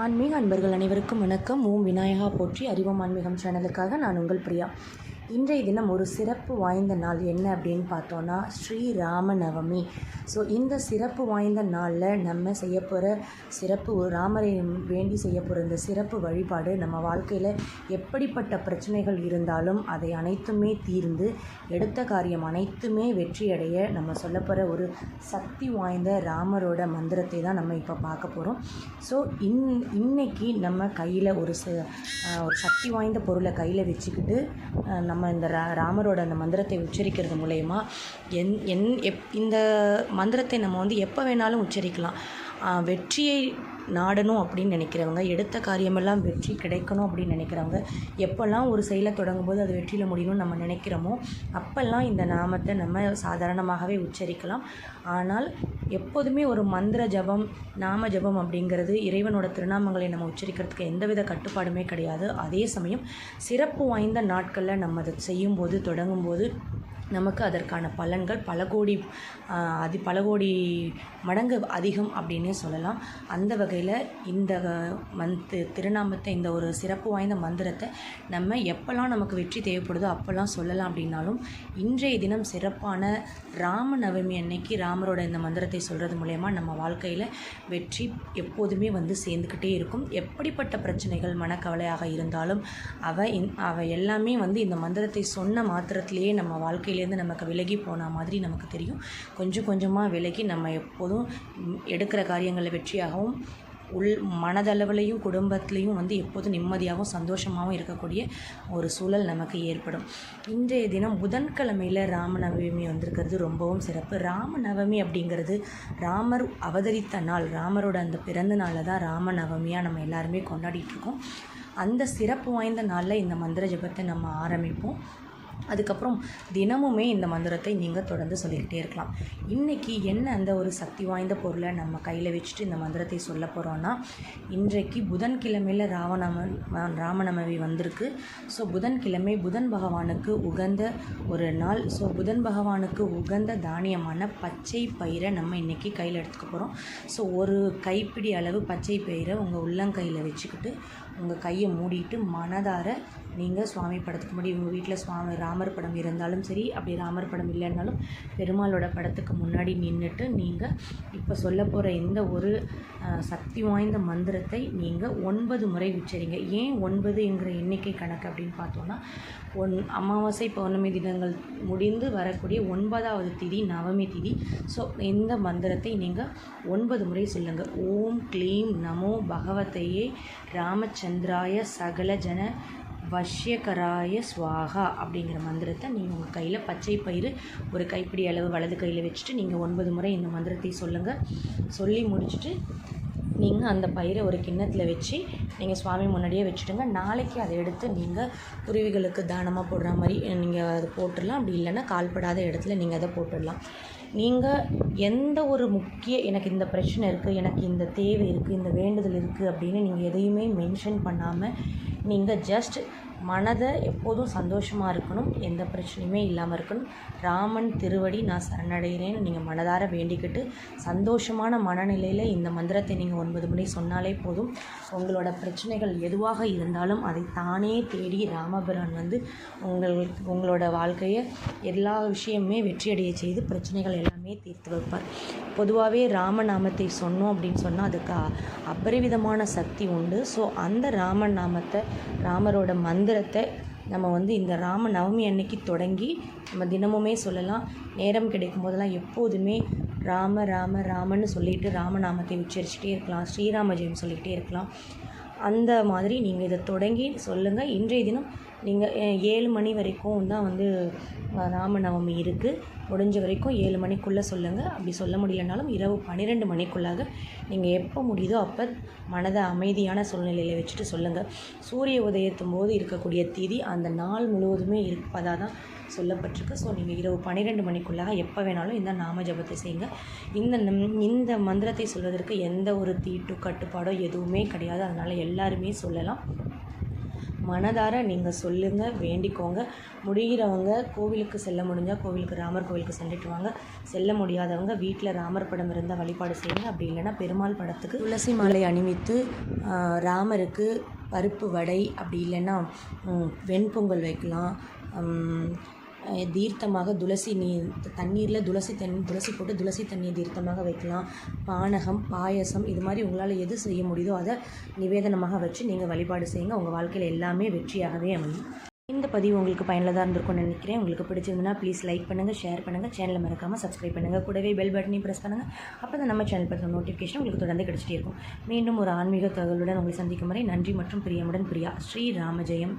ஆன்மீக அன்பர்கள் அனைவருக்கும் வணக்கம். ஓம் விநாயகா போற்றி அறிவோம் ஆன்மீகம் சேனலுக்காக நான் உங்கள் பிரியா. இன்றைய தினம் ஒரு சிறப்பு வாய்ந்த நாள் என்ன அப்படின்னு பார்த்தோன்னா ஸ்ரீராம நவமி ஸோ இந்த சிறப்பு வாய்ந்த நாளில் நம்ம செய்ய போகிற சிறப்பு ஒரு ராமரை வேண்டி செய்ய போகிற இந்த சிறப்பு வழிபாடு நம்ம வாழ்க்கையில் எப்படிப்பட்ட பிரச்சனைகள் இருந்தாலும் அதை அனைத்துமே தீர்ந்து எடுத்த காரியம் அனைத்துமே வெற்றியடைய நம்ம சொல்ல போகிற ஒரு சக்தி வாய்ந்த ராமரோட மந்திரத்தை தான் நம்ம இப்போ பார்க்க போகிறோம் ஸோ இன் இன்னைக்கு நம்ம கையில் ஒரு ச ஒரு சக்தி வாய்ந்த பொருளை கையில் வச்சுக்கிட்டு நம்ம நம்ம இந்த ரா ராமரோட அந்த மந்திரத்தை உச்சரிக்கிறது மூலயமா என் என் எப் இந்த மந்திரத்தை நம்ம வந்து எப்போ வேணாலும் உச்சரிக்கலாம். வெற்றியை நாடணும் அப்படின்னு நினைக்கிறவங்க எடுத்த காரியமெல்லாம் வெற்றி கிடைக்கணும் அப்படின்னு நினைக்கிறவங்க எப்போல்லாம் ஒரு செயலை தொடங்கும் போது அது வெற்றியில் முடியணும்னு நம்ம நினைக்கிறோமோ அப்போல்லாம் இந்த நாமத்தை நம்ம சாதாரணமாகவே உச்சரிக்கலாம். ஆனால் எப்போதுமே ஒரு மந்திர ஜபம் நாம ஜபம் அப்படிங்கிறது இறைவனோட திருநாமங்களை நம்ம உச்சரிக்கிறதுக்கு எந்தவித கட்டுப்பாடுமே கிடையாது. அதே சமயம் சிறப்பு வாய்ந்த நாட்களில் நம்ம அதை செய்யும்போது தொடங்கும்போது நமக்கு அதற்கான பலன்கள் பல கோடி அதி பல கோடி மடங்கு அதிகம் அப்படின்னே சொல்லலாம். அந்த வகையில் இந்த மந்த் திருநாமத்தை இந்த ஒரு சிறப்பு வாய்ந்த மந்திரத்தை நம்ம எப்போல்லாம் நமக்கு வெற்றி தேவைப்படுதோ அப்போல்லாம் சொல்லலாம் அப்படின்னாலும் இன்றைய தினம் சிறப்பான ராம நவமி அன்னைக்கு ராமரோட இந்த மந்திரத்தை சொல்கிறது மூலயமா நம்ம வாழ்க்கையில் வெற்றி எப்போதுமே வந்து சேர்ந்துக்கிட்டே இருக்கும். எப்படிப்பட்ட பிரச்சனைகள் மனக்கவலையாக இருந்தாலும் அவ இன் அவ எல்லாமே வந்து இந்த மந்திரத்தை சொன்ன மாத்திரத்திலேயே நம்ம வாழ்க்கையிலேருந்து நமக்கு விலகி போன மாதிரி நமக்கு தெரியும். கொஞ்சம் கொஞ்சமாக விலகி நம்ம எப்போதும் எடுக்கிற காரியங்களில் வெற்றியாகவும் உள் மனதளவுலையும் குடும்பத்துலேயும் வந்து எப்போதும் நிம்மதியாகவும் சந்தோஷமாகவும் இருக்கக்கூடிய ஒரு சூழல் நமக்கு ஏற்படும். இன்றைய தினம் புதன்கிழமையில் ராமநவமி வந்திருக்கிறது ரொம்பவும் சிறப்பு. ராமநவமி அப்படிங்கிறது ராமர் அவதரித்த நாள் ராமரோட அந்த பிறந்த நாளில் தான் ராமநவமியாக நம்ம எல்லாருமே கொண்டாடிட்டு இருக்கோம். அந்த சிறப்பு வாய்ந்த நாளில் இந்த மந்திர ஜபத்தை நம்ம ஆரம்பிப்போம். அதுக்கப்புறம் தினமுமே இந்த மந்திரத்தை நீங்கள் தொடர்ந்து சொல்லிக்கிட்டே இருக்கலாம். இன்றைக்கி என்ன அந்த ஒரு சக்தி வாய்ந்த பொருளை நம்ம கையில் வச்சுட்டு இந்த மந்திரத்தை சொல்ல போகிறோன்னா இன்றைக்கு புதன்கிழமையில் ராவணம ராமநவமி வந்திருக்கு. ஸோ புதன்கிழமை புதன் பகவானுக்கு உகந்த ஒரு நாள். ஸோ புதன் பகவானுக்கு உகந்த தானியமான பச்சை பயிரை நம்ம இன்றைக்கி கையில் எடுத்துக்க போகிறோம் ஸோ ஒரு கைப்பிடி அளவு பச்சை பயிரை உங்கள் உள்ளங்கையில் வச்சுக்கிட்டு உங்கள் கையை மூடிட்டு மனதார நீங்கள் சுவாமி படத்துக்கு முன்னாடி உங்கள் வீட்டில் சுவாமி ராமர் படம் இருந்தாலும் சரி அப்படி ராமர் படம் இல்லைன்னாலும் பெருமாளோட படத்துக்கு முன்னாடி நின்றுட்டு நீங்கள் இப்போ சொல்ல போகிற எந்த ஒரு சக்தி வாய்ந்த மந்திரத்தை நீங்கள் ஒன்பது முறை உச்சரிங்க. ஏன் ஒன்பதுங்கிற எண்ணிக்கை கணக்கு அப்படின்னு பார்த்தோன்னா ஒன் அமாவாசை பௌர்ணமி தினங்கள் முடிந்து வரக்கூடிய ஒன்பதாவது திதி நவமி திதி. ஸோ இந்த மந்திரத்தை நீங்கள் ஒன்பது முறை சொல்லுங்கள் ஓம் க்ளீம் நமோ பகவதையே ராமச்சந்திராய சகல ஜன வஷ்யகராய ஸ்வாகா அப்படிங்கிற மந்திரத்தை நீங்கள் உங்கள் கையில் பச்சை பயிறு ஒரு கைப்பிடி அளவு வலது கையில் வச்சுட்டு நீங்கள் ஒன்பது முறை இந்த மந்திரத்தை சொல்லுங்கள் சொல்லி முடிச்சுட்டு நீங்கள் அந்த பயிரை ஒரு கிண்ணத்தில் வச்சு நீங்கள் சுவாமி முன்னாடியே வச்சுடுங்க. நாளைக்கு அதை எடுத்து நீங்கள் குருவிகளுக்கு தானமாக போடுற மாதிரி நீங்கள் அதை போட்டுடலாம். அப்படி இல்லைன்னா கால்படாத இடத்துல நீங்கள் அதை போட்டுடலாம். நீங்கள் எந்த ஒரு முக்கிய எனக்கு இந்த பிரச்சனை இருக்குது எனக்கு இந்த தேவை இருக்குது இந்த வேண்டுதல் இருக்குது அப்படின்னு நீங்கள் எதையுமே மென்ஷன் பண்ணாமல் நீங்கள் ஜஸ்ட் மனதை எப்போதும் சந்தோஷமாக இருக்கணும் எந்த பிரச்சனையுமே இல்லாமல் இருக்கணும். ராமன் திருவடி நான் சரணடைகிறேன்னு நீங்கள் மனதார வேண்டிக்கிட்டு சந்தோஷமான மனநிலையில் இந்த மந்திரத்தை நீங்கள் ஒன்பது மணி சொன்னாலே போதும். உங்களோட பிரச்சனைகள் எதுவாக இருந்தாலும் அதை தானே தேடி ராமபிரான் வந்து உங்களுக்கு உங்களோட வாழ்க்கையை எல்லா விஷயமுமே வெற்றியடைய செய்து பிரச்சனைகள் எல்லாமே தீர்த்து வைப்பார். பொதுவாகவே ராமநாமத்தை சொன்னோம் அப்படின்னு சொன்னால் அதுக்கு அபரிவிதமான சக்தி உண்டு. ஸோ அந்த ராமநாமத்தை ராமரோட மந்திரத்தை நம்ம வந்து இந்த ராம நவமி அன்னைக்கு தொடங்கி நம்ம தினமுமே சொல்லலாம். நேரம் கிடைக்கும் போதெல்லாம் எப்போதுமே ராம ராம ராமன்னு சொல்லிட்டு ராமநாமத்தை உச்சரிச்சுட்டே இருக்கலாம். ஸ்ரீராம ஜெயம் சொல்லிக்கிட்டே இருக்கலாம். அந்த மாதிரி நீங்கள் இதை தொடங்கி சொல்லுங்கள் இன்றைய தினம் நீங்கள் ஏழு மணி வரைக்கும் தான் வந்து ராமநவமி இருக்குது முடிஞ்ச வரைக்கும் ஏழு மணிக்குள்ளே சொல்லுங்கள் அப்படி சொல்ல முடியலனாலும் இரவு பன்னிரெண்டு மணிக்குள்ளாக நீங்கள் எப்போ முடியுதோ அப்போ மனதை அமைதியான சூழ்நிலையில் வச்சுட்டு சொல்லுங்கள் சூரிய உதயத்தும் போது இருக்கக்கூடிய தீதி அந்த நாள் முழுவதுமே இருப்பதாக தான் சொல்லப்பட்டிருக்கு. ஸோ நீங்கள் இரவு பன்னிரெண்டு மணிக்குள்ளாக எப்போ வேணாலும் இந்த நாம ஜபத்தை செய்யுங்க. இந்த நம்- இந்த மந்திரத்தை சொல்வதற்கு எந்த ஒரு தீட்டு கட்டுப்பாடோ எதுவுமே கிடையாது. அதனால் எல்லாருமே சொல்லலாம். மனதார நீங்கள் சொல்லுங்கள் வேண்டிக்கோங்க. முடிகிறவங்க கோவிலுக்கு செல்ல முடிஞ்சால் கோவிலுக்கு ராமர் கோவிலுக்கு சென்றுட்டு வாங்க. செல்ல முடியாதவங்க வீட்டில் ராமர் படம் இருந்தால் வழிபாடு செய்யுங்க. அப்படி இல்லைன்னா பெருமாள் படத்துக்கு துளசி மாலை அணிவித்து ராமருக்கு பருப்பு வடை அப்படி இல்லைன்னா வெண்பொங்கல் வைக்கலாம். தீர்த்தமாக துளசி நீர் தண்ணீரில் துளசி தண்ணி துளசி போட்டு துளசி தண்ணியை தீர்த்தமாக வைக்கலாம். பானகம் பாயசம் இது மாதிரி உங்களால் எது செய்ய முடியுதோ அதை நிவேதனமாக வச்சு நீங்கள் வழிபாடு செய்யுங்க. உங்கள் வாழ்க்கையில் எல்லாமே வெற்றியாகவே அமையும். இந்த பதிவு உங்களுக்கு பயனுள்ளதாக இருந்திருக்கும்னு நினைக்கிறேன். உங்களுக்கு பிடிச்சிருந்தனா ப்ளீஸ் லைக் பண்ணுங்கள் ஷேர் பண்ணுங்கள் சேனலை மறக்காமல் சப்ஸ்கிரைப் பண்ணுங்கள் கூடவே பெல் பட்டனையும் ப்ரெஸ் பண்ணுங்கள் அப்போ தான் நம்ம சேனல் பற்றின நோட்டிஃபிகேஷன் உங்களுக்கு தொடர்ந்து கிடச்சிட்டே இருக்கும். மீண்டும் ஒரு ஆன்மீக தகவலுடன் உங்களை சந்திக்கும் வரை நன்றி மற்றும் பிரியமுடன் பிரியா. ஸ்ரீ ராமஜெயம்